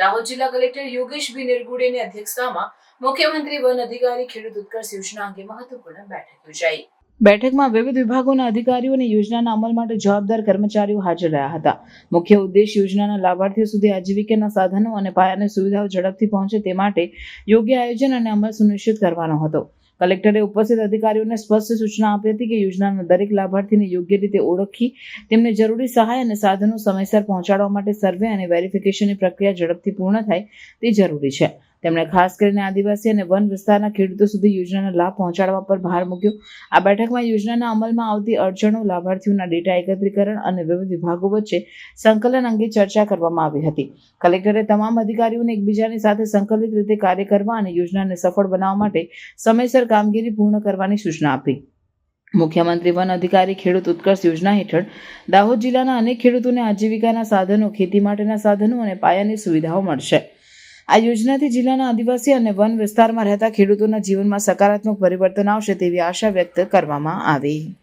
દાહોદ જિલ્લા કલેક્ટર યોગેશ બી નિર્ગુડેની અધ્યક્ષતામાં મુખ્યમંત્રી વન અધિકારી ખેડૂત ઉત્કર્ષ યોજના અંગે મહત્વપૂર્ણ બેઠક યોજાઈ. બેઠકમાં વિવિધ વિભાગોના અધિકારીઓ અને યોજનાના અમલ માટે જવાબદાર કર્મચારીઓ હાજર રહ્યા હતા. મુખ્ય ઉદ્દેશ યોજનાના લાભાર્થીઓ સુધી આજીવિકાના સાધનો અને પાયાની સુવિધાઓ ઝડપથી પહોંચે તે માટે યોગ્ય આયોજન અને અમલ સુનિશ્ચિત કરવાનો હતો. કલેક્ટરે ઉપસ્થિત અધિકારીઓને સ્પષ્ટ સૂચના આપી હતી કે યોજનાના દરેક લાભાર્થીને યોગ્ય રીતે ઓળખી, તેમને જરૂરી સહાય અને સાધનો સમયસર પહોંચાડવા માટે સર્વે અને વેરિફિકેશનની પ્રક્રિયા ઝડપથી પૂર્ણ થાય તે જરૂરી છે. તેમણે ખાસ કરીને આદિવાસી અને વન વિસ્તારના ખેડૂતો સુધી યોજનાના લાભ પહોંચાડવા પર ભાર મૂક્યો. આ બેઠકમાં યોજનાના અમલમાં આવતી અડચણો, લાભાર્થીઓના ડેટા એકત્રીકરણ અને વિવિધ વિભાગો વચ્ચે સંકલન અંગે ચર્ચા કરવામાં આવી હતી. કલેક્ટરે તમામ અધિકારીઓને એકબીજાની સાથે સંકલિત રીતે કાર્ય કરવા અને યોજનાને સફળ બનાવવા માટે સમયસર કામગીરી પૂર્ણ કરવાની સૂચના આપી. મુખ્યમંત્રી વન અધિકારી ખેડૂત ઉત્કર્ષ યોજના હેઠળ દાહોદ જિલ્લાના અનેક ખેડૂતોને આજીવિકાના સાધનો, ખેતી માટેના સાધનો અને પાયાની સુવિધાઓ મળશે. આ યોજનાથી જિલ્લાના આદિવાસી અને વન વિસ્તારમાં રહેતા ખેડૂતોના જીવનમાં સકારાત્મક પરિવર્તન આવશે તેવી આશા વ્યક્ત કરવામાં આવી.